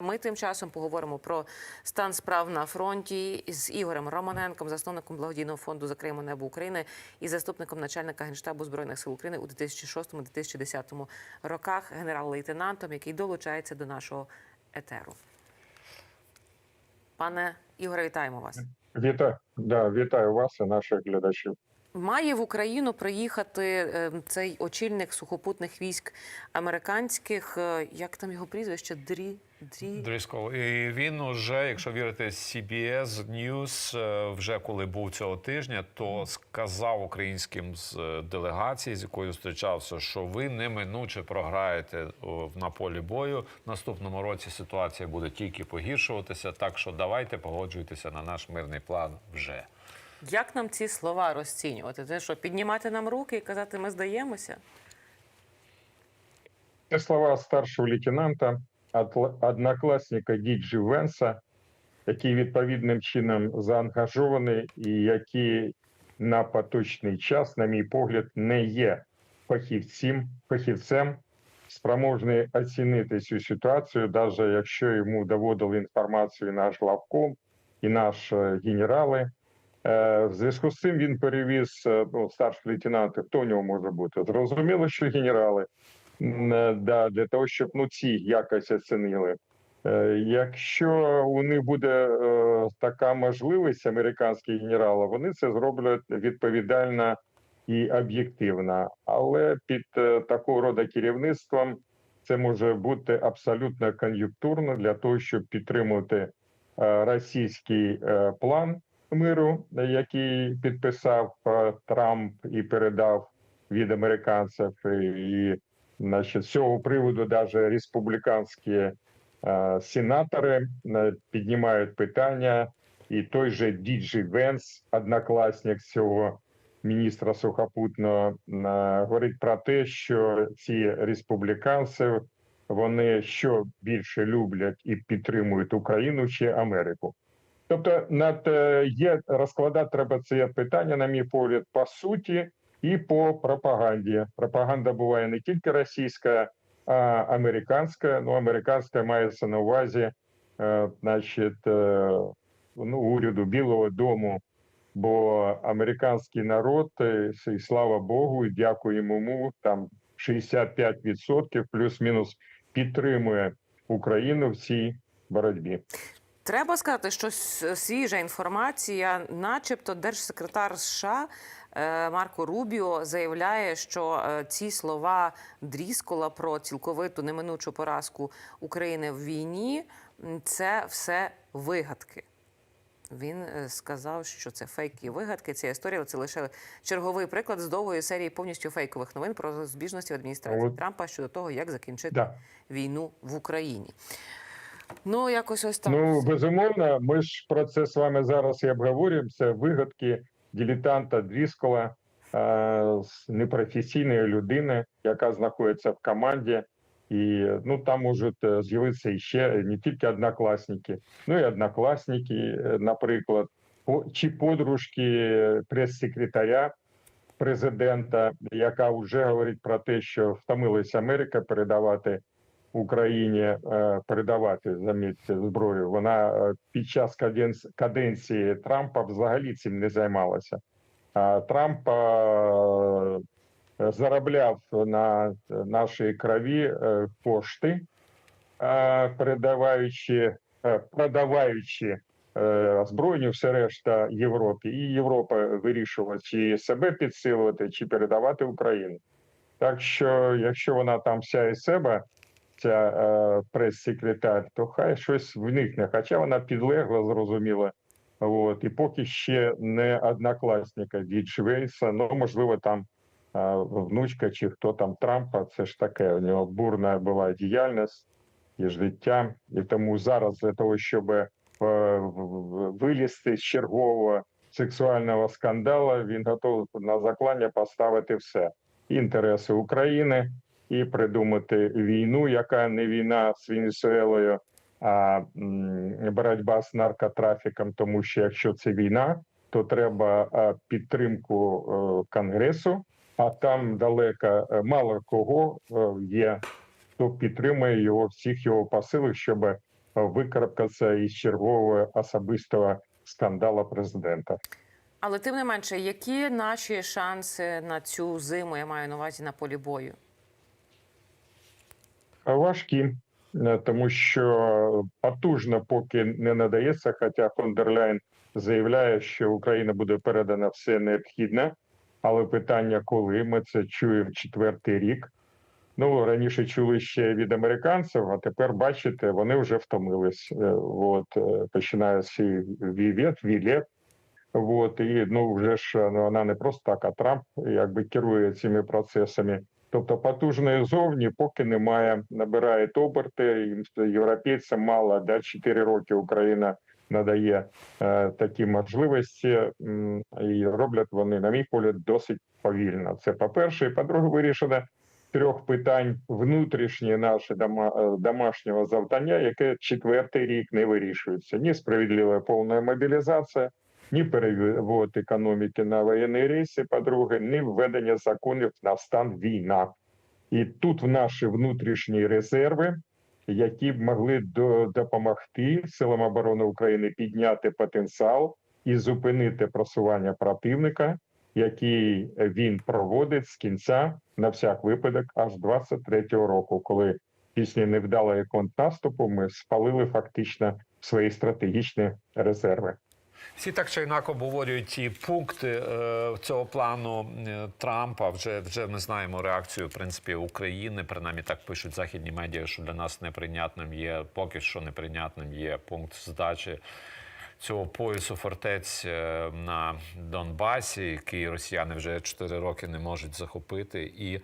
Ми тим часом поговоримо про стан справ на фронті з Ігорем Романенком, засновником благодійного фонду Закриємо небо України і заступником начальника генштабу збройних сил України у 2006-2010 роках, генерал-лейтенантом, який долучається до нашого етеру. Пане Ігоре, вітаємо вас. Вітаю, да, вітаю вас і наших глядачів. Має в Україну приїхати е, цей очільник сухопутних військ американських. е, Як там його прізвище? Дрі Дрі. І він уже, якщо вірити CBS News, е, вже коли був цього тижня, то сказав українським з делегації, з якою зустрічався, що ви неминуче програєте на полі бою. В наступному році ситуація буде тільки погіршуватися. Так що давайте погоджуйтеся на наш мирний план вже. Як нам ці слова розцінювати? Це що, піднімати нам руки і казати, ми здаємося? Це слова старшого лейтенанта, однокласника Діджі Венса, який відповідним чином заангажований і який на поточний час, на мій погляд, не є фахівцем, фахівцем спроможний оцінити цю ситуацію, навіть якщо йому доводили інформацію наш главком і наш е, генерали. Е, В зв'язку з цим він перевіз е, ну, старший лейтенант, хто у нього може бути. Зрозуміло, що генерали е, да, для того, щоб ну ці якось оцінили. Якщо у них буде така можливість, американські генерали, вони це зроблять відповідально і об'єктивно. Але під такого роду керівництвом це може бути абсолютно кон'юнктурно для того, щоб підтримувати російський план миру, який підписав е, Трамп і передав від американців, і, значить, з цього приводу навіть республіканські е, сенатори е, піднімають питання, і той же Діджі Венс, однокласник цього міністра сухопутного, говорить про те, що ці республіканці вони що більше люблять і підтримують Україну чи Америку. Тобто, над е, є розкладати треба це питання, на мій погляд, по суті і по пропаганді. Пропаганда буває не тільки російська, а американська. Ну, американська мається на увазі, е, значить, е, ну, уряду Білого Дому. Бо американський народ, і слава Богу, і дякуємо йому, там 65% плюс-мінус підтримує Україну в цій боротьбі. Треба сказати, що свіжа інформація, начебто, держсекретар США е, Марко Рубіо заявляє, що е, ці слова Дріскола про цілковиту неминучу поразку України в війні це все вигадки. Він е, сказав, що це фейки і вигадки. Ця історія це лише черговий приклад з довгої серії повністю фейкових новин про збіжності в адміністрації. Трампа щодо того, як закінчити Да. війну в Україні. Ну, якось ось так. Ну безумовно, ми ж про це з вами зараз і обговорюємо. Це вигадки дилетанта Дріскола, е, непрофесійної людини, яка знаходиться в команді, і ну там можуть е, з'явитися іще не тільки однокласники, ну і однокласники, е, наприклад, чи подружки прес-секретаря президента, яка вже говорить про те, що втомилася Америка передавати Україні е, передавати замітьте зброю. Вона е, під час каденції Трампа взагалі цим не займалася. Трамп е, заробляв на нашій крові кошти, передаваючи, продаваючи збройню все решта Європі, і Європа вирішувала, чи себе підсилувати, чи передавати Україну. Так що, якщо вона там вся із себе, ця е, прес-секретар, то хай щось вникне. Хоча вона підлегла, зрозуміло. От, і поки ще не однокласника Вейса, ну можливо, там е, внучка чи хто там Трампа, це ж таке. У нього бурна була діяльність і життя. І тому зараз для того, щоб е, вилізти з чергового сексуального скандалу, він готовий на заклання поставити все інтереси України і придумати війну, яка не війна з Венесуелою, а боротьба з наркотрафіком. Тому що якщо це війна, то треба підтримку е, конгресу. А там далеко е, мало кого е, є, хто підтримує його всіх його посилах, щоб викарабкатися із чергового особистого скандала президента. Але тим не менше, які наші шанси на цю зиму, я маю на увазі на полі бою? Важкі, е, тому що потужно поки не надається. Хоча фон заявляє, що Україна буде передана все необхідне, але питання, коли ми це чуємо четвертий рік. Ну раніше чули ще від американців, а тепер бачите, вони вже втомились. Е, От е, починає з вівет, вілет. От і ну вже ж ну, вона не просто так, а Трамп якби керує цими процесами. Тобто потужної зовні поки немає, набирає оберти. Європейцям мало да 4 роки Україна надає е, такі можливості, і роблять вони, на мій погляд, досить повільно. Це по перше, і по-друге, вирішено трьох питань внутрішнє наше дома, е, домашнього завдання, яке четвертий рік не вирішується. Ні справедлива повна мобілізація, ні перевод економіки на воєнні рейси, по-друге, ні введення законів на стан війна. І тут в наші внутрішні резерви, які б могли до, допомогти силам оборони України підняти потенціал і зупинити просування противника, який він проводить з кінця на всяк випадок аж 23-го року, коли після невдалої контрнаступу ми спалили фактично свої стратегічні резерви. Всі так чи інакше обговорюють ті пункти е, цього плану е, Трампа. Вже вже ми знаємо реакцію в принципі України. Принаймні так пишуть західні медіа, що для нас неприйнятним є поки що неприйнятним є пункт здачі цього поясу фортець е, на Донбасі, який росіяни вже 4 роки не можуть захопити і.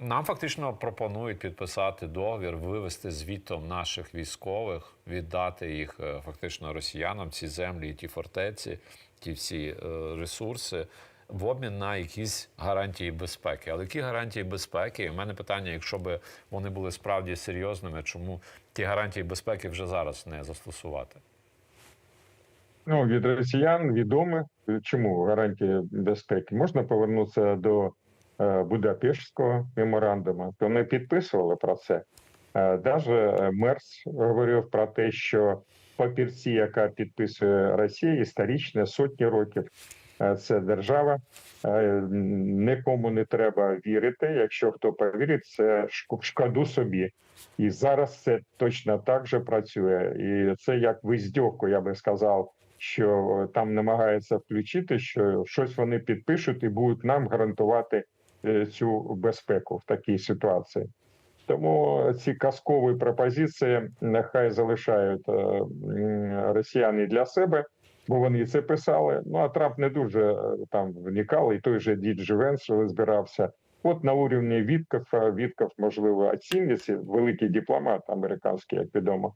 Нам фактично пропонують підписати договір, вивести звітом наших військових, віддати їх е, фактично росіянам, ці землі, ті фортеці, ті всі е, ресурси в обмін на якісь гарантії безпеки. Але які гарантії безпеки? У мене питання: якщо б вони були справді серйозними, чому ті гарантії безпеки вже зараз не застосувати? Ну від росіян відомо чому гарантія безпеки можна повернутися до Будапештського меморандуму. То не підписували про це. Е, Даже Мерс говорив про те, що папірці, яка підписує Росія, історичне сотні років. Е, Це держава. Е, Нікому не треба вірити. Якщо хто повірить, це шк- шкоду собі. І зараз це точно так же працює. І це як виздьовку, я би сказав, що там намагаються включити, що щось вони підпишуть і будуть нам гарантувати е, цю безпеку в такій ситуації. Тому ці казкові пропозиції нехай залишають е, росіяни для себе, бо вони це писали. Ну а Трамп не дуже е, там вникав, і той же Діджі Венс збирався. От на уровні Вітков, Вітков, можливо, оцінюється великий дипломат американський, як відомо,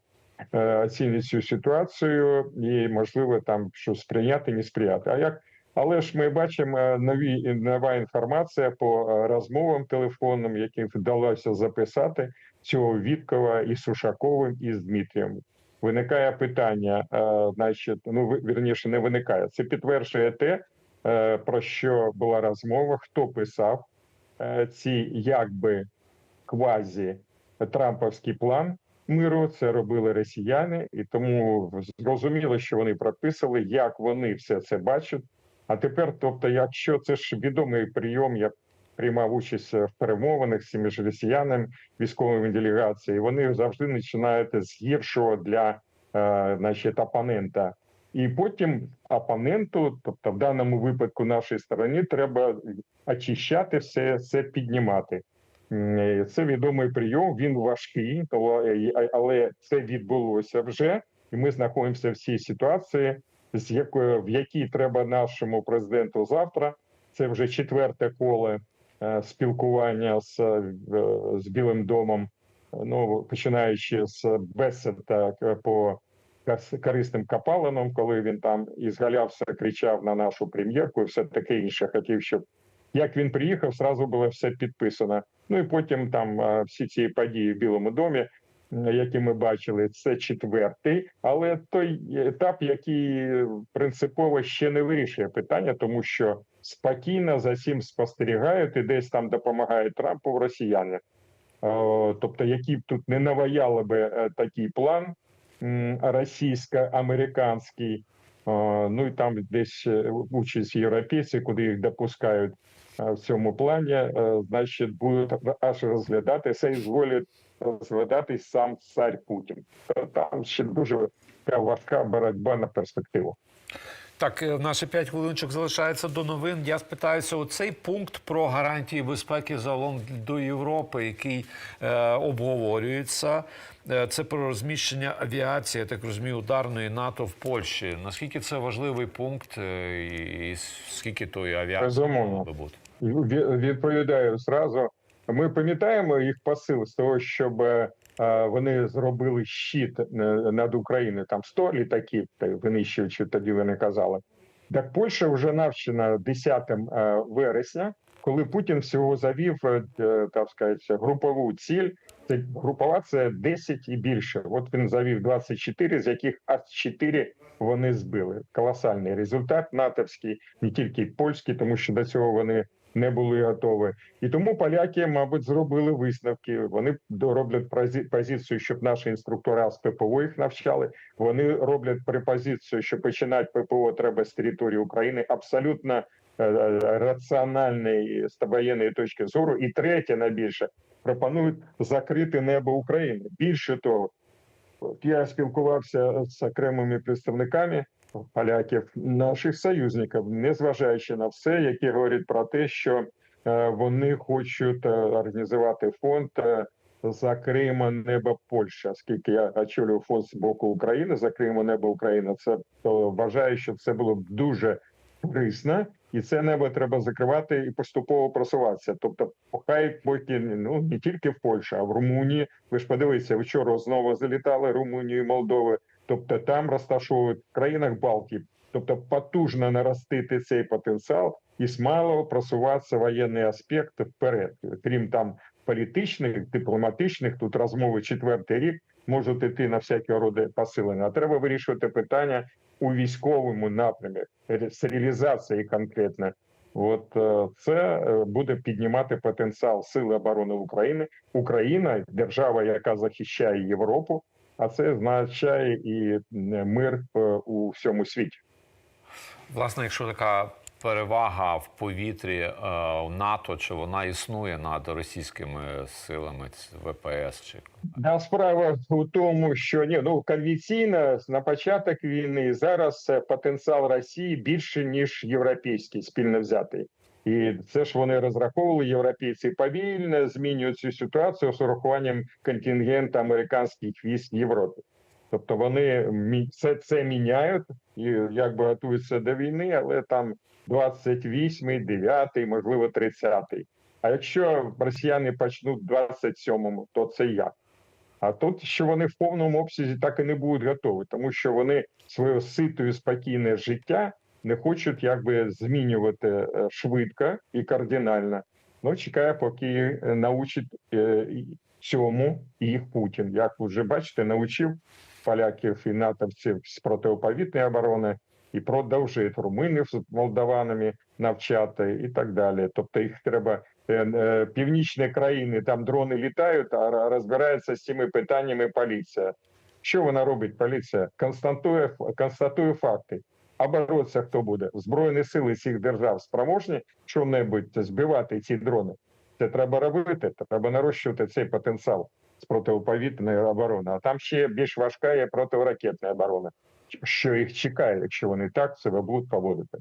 е, оцінить цю ситуацію і можливо там щось сприяти, не сприяти. А як але ж ми бачимо е, нові нова інформація по е, розмовам телефонним, які вдалося записати цього Віткова і Сушаковим і з Дмитрієм. Виникає питання, е, значить, ну вірніше, не виникає. Це підтверджує те, про що була розмова, хто писав ці якби квазі Трамповський план миру. Це робили росіяни, і тому зрозуміло, що вони прописали, як вони все це бачать. А тепер, тобто, якщо це ж відомий прийом, я приймав участь в перемовинах з цими ж росіянами, військовими делегаціями, вони завжди починають з гіршого для е, значить, опонента. І потім опоненту, тобто в даному випадку нашій стороні, треба очищати все, все піднімати. Це відомий прийом, він важкий, але- але це відбулося вже, і ми знаходимося в цій ситуації, з якою в якій треба нашому президенту завтра. Це вже четверте коло е, спілкування з, е, з Білим домом. Ну починаючи з бесед е, по корисним капалинам, коли він там ізгалявся, кричав на нашу прем'єрку, і все таке інше. Хотів, щоб як він приїхав, зразу було все підписано. Ну і потім там всі ці події в Білому домі, які ми бачили, це четвертий, але той етап, який е, принципово ще не вирішує питання, тому що спокійно за цим спостерігають і десь там допомагають Трампу росіяни. Е, Тобто, які б тут не наваяли би е, такий план, російсько-американський, ну і там десь е, участь європейці, куди їх допускають в цьому плані, е, значить, будуть аж розглядатися і зволять розглядатись сам цар Путін. Там ще дуже важка боротьба на перспективу. Так, е, наші 5 хвилиночок залишається до новин. Я спитаюся, оцей пункт про гарантії безпеки загалом до Європи, який е, обговорюється, е, це про розміщення авіації, я так розумію, ударної НАТО в Польщі. Наскільки це важливий пункт, е, і, і скільки тої авіації Безумовно. бути? Відповідаю зразу. Ми пам'ятаємо їх посил з того, щоб е, вони зробили щит е, над Україною. Там 100 літаків та винищувачів, тоді вони казали. Так Польща вже навчена 10 е, вересня, коли Путін всього завів, е, е, так сказати, групову ціль. Це групова це 10 і більше. От він завів 24, з яких аж 4 вони збили. Колосальний результат натовський, не тільки польський, тому що до цього вони не були готові. І тому поляки, мабуть, зробили висновки. Вони роблять позицію, щоб наші інструктора з ППО їх навчали. Вони роблять пропозицію, що починати ППО треба з території України. Абсолютно е, е, раціональної з воєнної точки зору. І третє найбільше пропонують закрити небо України. Більше того, я спілкувався з окремими представниками поляків, наших союзників, незважаючи на все, які говорять про те, що е, вони хочуть е, організувати фонд е, за Крима небо Польща. Оскільки я очолюю фонд з боку України за Крима небо Україна, це то вважаю, що це було б дуже корисно, і це небо треба закривати і поступово просуватися. Тобто, хай поки ну не тільки в Польщі, а в Румунії. Ви ж подивіться, вчора знову залітали Румунію і Молдови. Тобто там розташовують в країнах Балтії, тобто потужно наростити цей потенціал і смало просуватися воєнний аспект вперед. Крім там політичних, дипломатичних, тут розмови четвертий рік можуть іти на всякі роди посилення. А треба вирішувати питання у військовому напрямі з реалізації конкретно. От е, це е, буде піднімати потенціал Сили оборони України. Україна держава, яка захищає Європу, а це означає і е, мир е, у всьому світі. Власне, якщо така перевага в повітрі е, в НАТО, чи вона існує над російськими силами ВПС чи Да, справа у тому, що ні, ну конвенційно на початок війни зараз потенціал Росії більше ніж європейський спільно взятий. І це ж вони розраховували європейці повільно змінюють цю ситуацію з урахуванням контингенту американських військ в Європі. Тобто вони це, це міняють і якби готуються до війни, але там 28-й, 9-й, можливо, 30-й. А якщо росіяни почнуть в 27-му, то це як? А тут що вони в повному обсязі так і не будуть готові, тому що вони своє сите і спокійне життя не хочуть якби змінювати е, швидко і кардинально. Ну чекає, поки е, научить е, цьому їх Путін. Як ви вже бачите, навчив поляків і натовців з протиповітної оборони і продовжує румунів з молдаванами навчати і так далі. Тобто їх треба північні країни, там дрони літають, а розбирається з цими питаннями поліція. Що вона робить? Поліція констатує констатує факти. А боротися хто буде? Збройні сили цих держав спроможні що-небудь збивати ці дрони. Це треба робити. Треба нарощувати цей потенціал з протиповітряної оборони. А там ще більш важка є протиракетна оборона. Що їх чекає, якщо вони так себе будуть поводити.